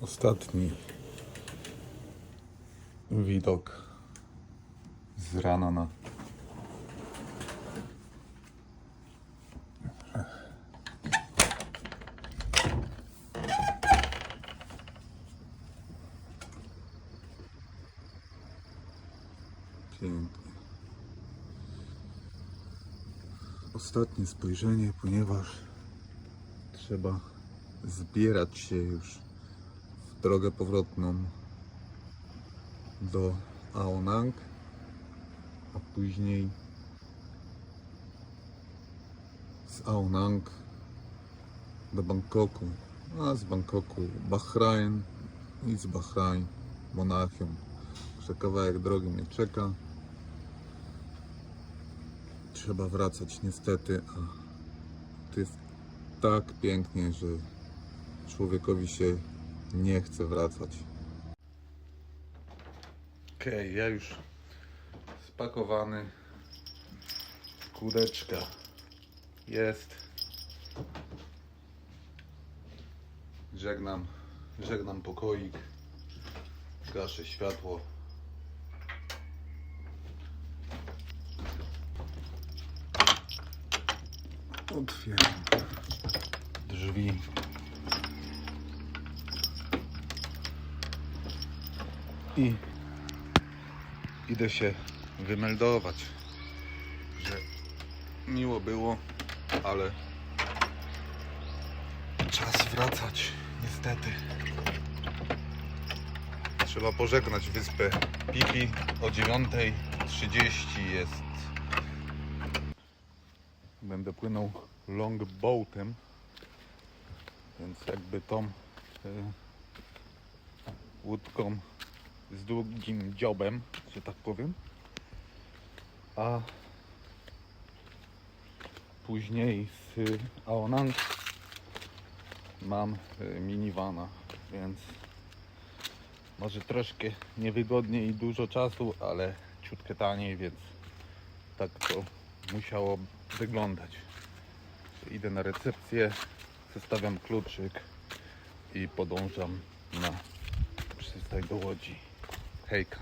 Ostatni widok z rana na. Ostatnie spojrzenie, ponieważ trzeba zbierać się już drogę powrotną do Aonang, a później z Aonang do Bangkoku, a z Bangkoku Bahrain i z Bahrain Monachium. Jeszcze kawałek drogi mnie czeka. Trzeba wracać niestety, a to jest tak pięknie, że człowiekowi się nie chce wracać. Okej, ja już spakowany. Kółdeczka jest. Żegnam, żegnam pokoik. Gaszę światło. Otwieram drzwi. I idę się wymeldować, że miło było, ale czas wracać, niestety. Trzeba pożegnać wyspę Piki o 9.30 jest. Będę płynął longboatem, więc jakby tą y, łódką z długim dziobem, że tak powiem. A później z Aonang mam y, minivana, więc może troszkę niewygodnie i dużo czasu, ale ciutkę taniej, więc tak to musiało wyglądać. Idę na recepcję, zostawiam kluczyk i podążam na przystań do Łodzi. Hejka.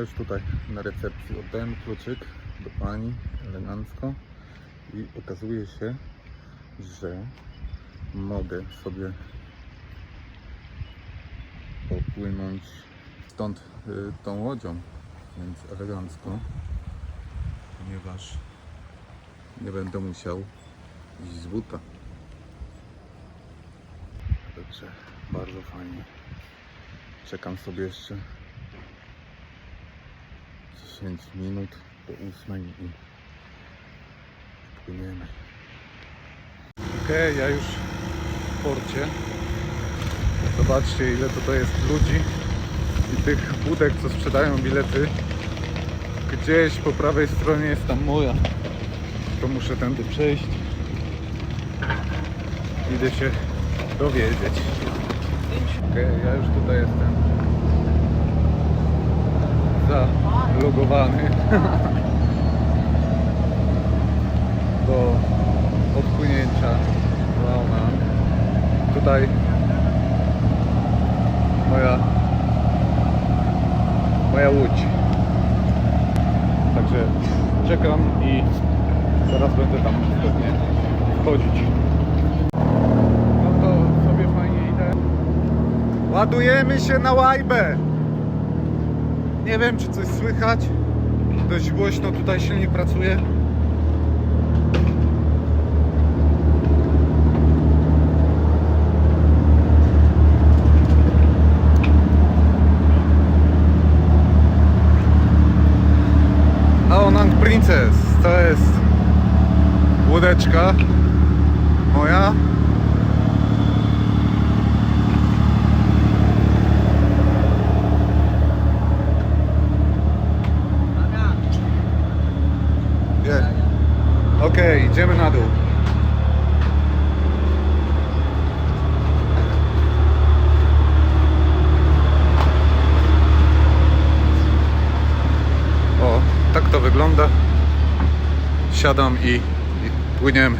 Już tutaj na recepcji oddałem kluczyk do pani elegancko i okazuje się, że mogę sobie popłynąć stąd y, tą łodzią, więc elegancko, ponieważ nie będę musiał iść z buta. Także bardzo fajnie. Czekam sobie jeszcze 10 minut do 8 i płyniemy. Okej, ja już w porcie. Zobaczcie ile tutaj jest ludzi i tych budek, co sprzedają bilety. Gdzieś po prawej stronie jest tam moja. Muszę tędy przejść. Idę się dowiedzieć. Okej, ja już tutaj jestem zalogowany do odpłynięcia Launa. Tutaj moja moja łódź. Także czekam i zaraz będę tam pewnie wchodzić. No to sobie fajnie idę. Ładujemy się na łajbę. Nie wiem czy coś słychać. Dość głośno tutaj silnik pracuje. Princess to jest łódeczka moja. Nie. Okej, idziemy na dół. wsiadam i, i płyniemy. Okej, ja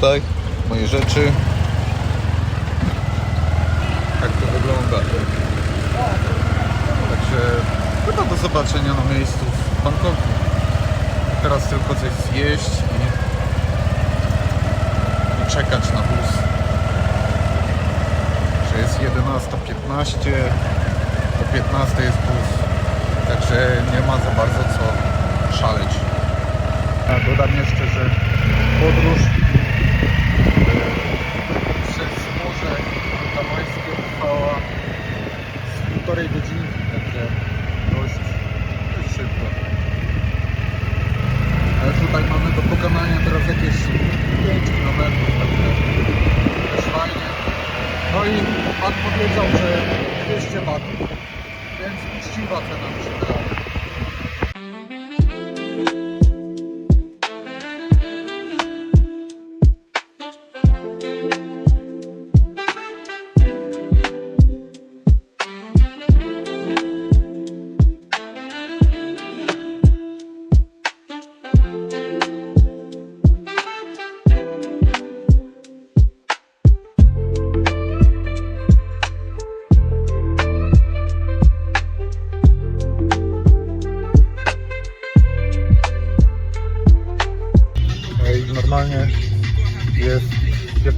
tutaj. Moje rzeczy. Jak to wygląda. Także chyba do zobaczenia na miejscu w Bangkoku. Teraz tylko coś zjeść i, i czekać na bus. Że jest 11.15, o 15 jest bus. Także nie ma za bardzo co szaleć. Dodam jeszcze, że podróż przez Morze Kamańskie trwała z półtorej godziny, także dość, dość szybko. Ale tutaj mamy do pokonania teraz jakieś 5 km, także też fajnie. No i pan powiedział, że 200 batów, więc uczciwa cena mi się wydaje.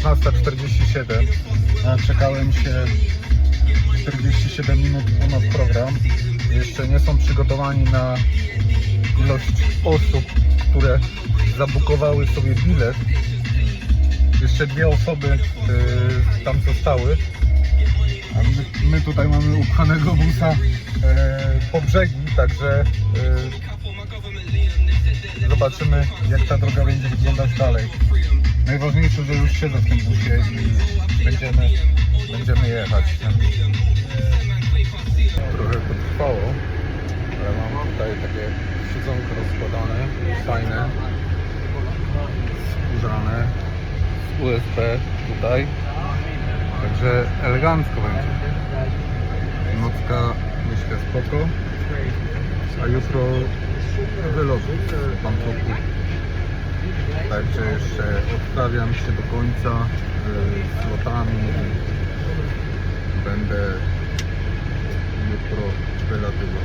15.47 a czekałem się 47 minut ponad program. Jeszcze nie są przygotowani na ilość osób, które zabukowały sobie bilet. Jeszcze dwie osoby y, tam zostały. A my, my tutaj mamy upchanego busa y, po brzegi także y, Zobaczymy jak ta droga będzie wyglądać dalej. Najważniejsze, że już siedzę w tym busie i będziemy, będziemy jechać. Trochę to trwało, ale mam tutaj takie siedzonko rozkładane, fajne, skórzane, z USB tutaj, także elegancko będzie. Nocka myślę spoko, a jutro wylot w Bangkoku. Także jeszcze odprawiam się do końca y, z lotami i będę jutro wylatywał.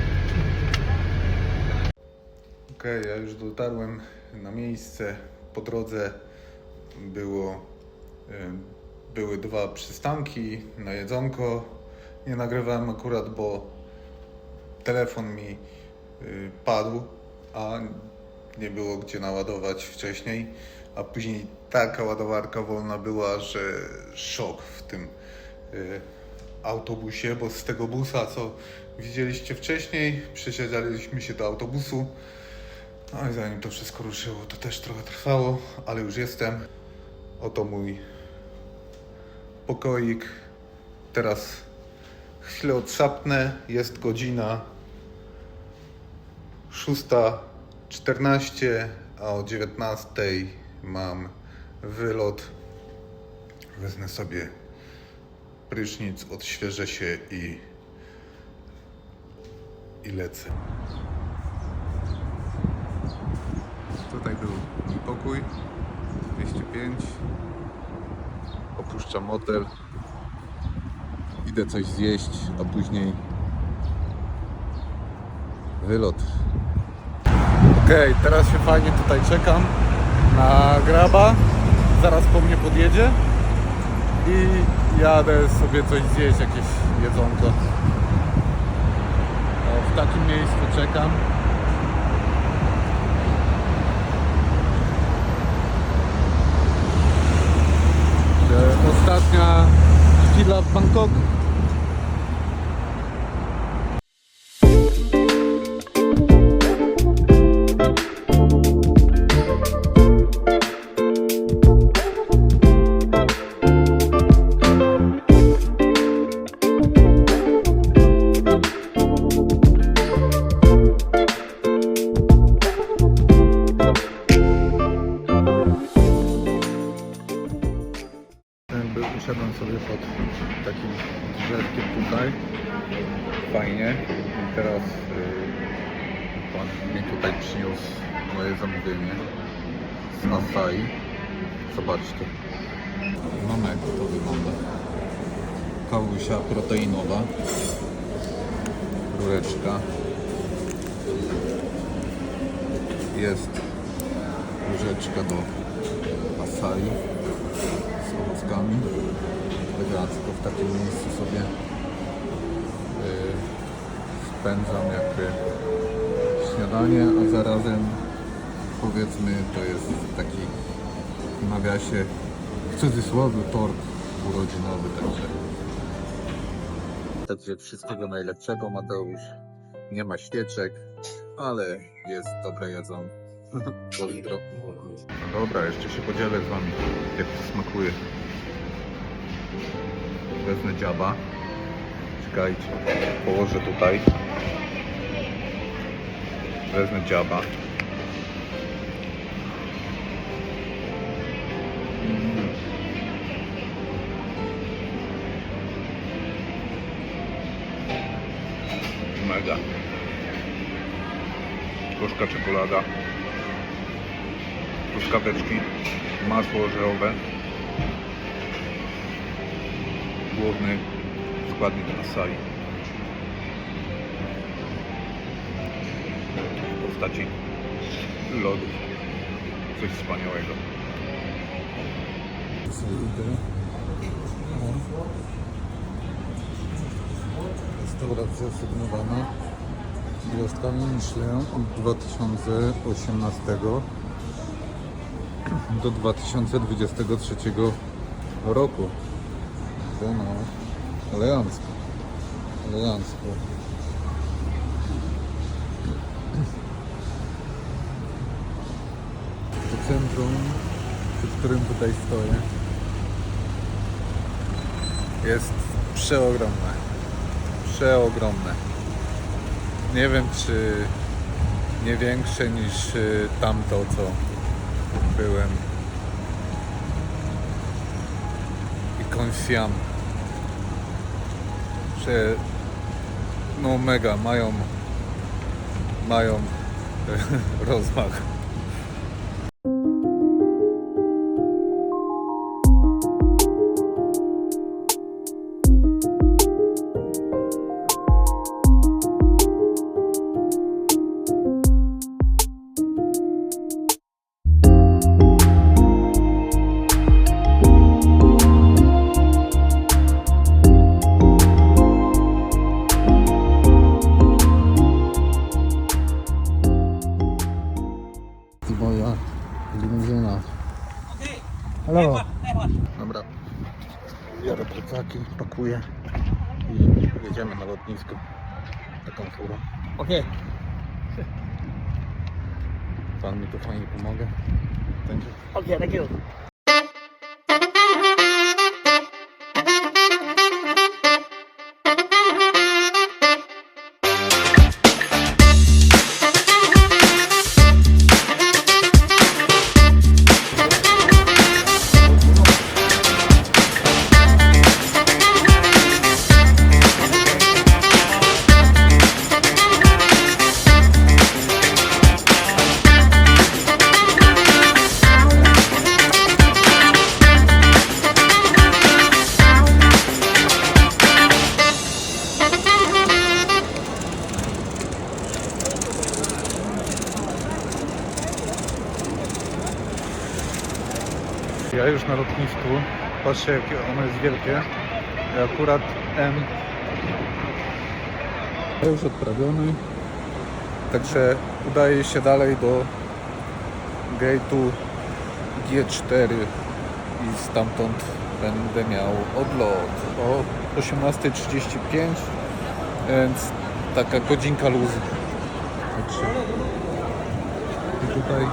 Okej, ja już dotarłem na miejsce. Po drodze było, y, były dwa przystanki na jedzonko. Nie nagrywałem akurat, bo telefon mi y, padł, a nie było gdzie naładować wcześniej, a później taka ładowarka wolna była, że szok w tym y, autobusie, bo z tego busa, co widzieliście wcześniej, przesiadaliśmy się do autobusu. No i zanim to wszystko ruszyło, to też trochę trwało, ale już jestem. Oto mój pokoik. Teraz chwilę odsapnę. Jest godzina 6.14, a o 19.00 mam wylot. Wezmę sobie prysznic, odświeżę się i, i lecę. Tutaj był mój pokój 205. Opuszczam motel. Idę coś zjeść, a później wylot. Okej, teraz się fajnie tutaj czekam na graba. Zaraz po mnie podjedzie i jadę sobie coś zjeść, jakieś jedzonko. O, w takim miejscu czekam. E, Ostatnia chwila w Bangkoku. Z Asai. Zobaczcie. Mamy jak to wygląda. Kawusia proteinowa. Rureczka. Jest łyżeczka do Asai z owocami. Elegancko w takim miejscu sobie yy, spędzam jakby śniadanie, a zarazem powiedzmy to jest taki w nawiasie w cudzysłowie tort urodzinowy także. Także wszystkiego najlepszego Mateusz. Nie ma świeczek, ale jest dobre jedzonko. Pozdro. No dobra, jeszcze się podzielę z wami, jak to smakuje. Wezmę dziaba. Czekajcie, położę tutaj. Wezmę dziaba. Czekolada truskaweczki, masło orzechowe. Główny składnik asai. W postaci lodów. Coś wspaniałego. Restauracja sygnowana gwiazdkami Michelin od 2018 do 2023 roku. To no, elegancko. Elegancko. To centrum, przed którym tutaj stoję, jest przeogromne. Przeogromne. Nie wiem, czy nie większe niż y, tamto, co byłem. I Konsiam. Że no mega, mają mają rozmach. Dobra. Biorę plecaki, pakuję i jedziemy na lotnisko taką furą. Okay. Pan mi tu fajnie pomogę. Będzie. Okay, thank you. Patrzcie jakie ono jest wielkie. I akurat M. Już odprawiony. Także udaje się dalej do gate'u G4 i stamtąd będę miał odlot o 18.35 więc taka godzinka luzu. Także i tutaj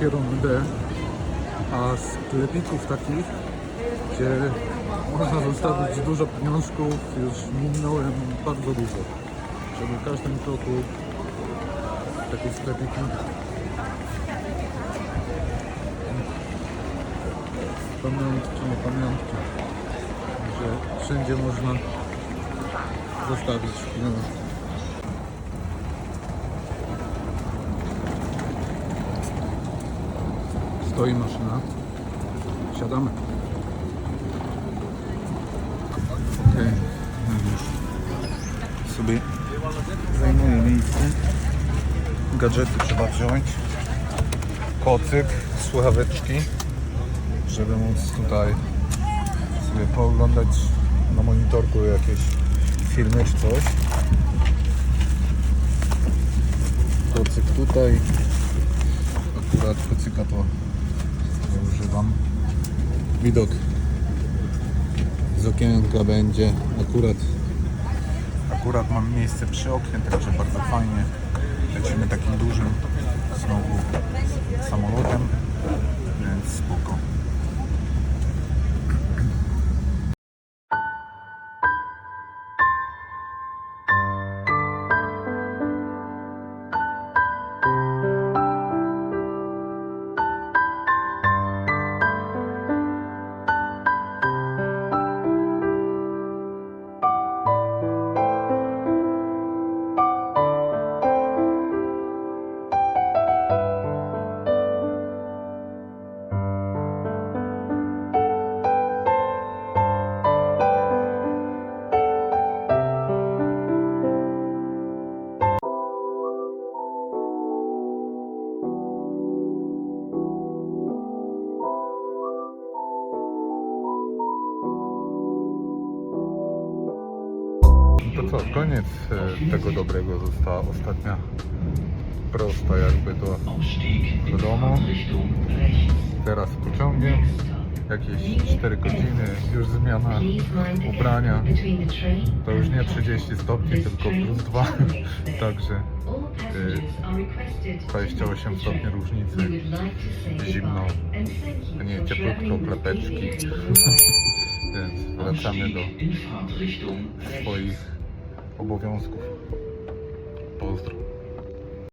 Dopiero idę, a sklepików takich, gdzie można zostawić dużo pieniążków, już minąłem bardzo dużo. Żeby w każdym kroku takie sklepiki pamiątki, pamiątki, że wszędzie można zostawić pieniążki. Stoi maszyna. Siadamy. Okej, no już sobie zajmuję miejsce. Gadżety trzeba wziąć. Kocyk, słuchaweczki, żeby móc tutaj sobie pooglądać na monitorku jakieś filmy czy coś. Kocyk tutaj, akurat kocyka to nie używam. Widok z okienka będzie akurat akurat mam miejsce przy oknie, także bardzo fajnie. Lecimy takim dużym znowu samolotem, więc spoko. To co, koniec e, tego dobrego została ostatnia prosta jakby do, do domu. Teraz pociągiem, jakieś 4 godziny, już zmiana ubrania. To już nie 30 stopni, tylko plus 2, także y, 28 stopni różnicy, zimno, nie cieplutko, klepeczki. Wracamy do swoich obowiązków. Pozdro.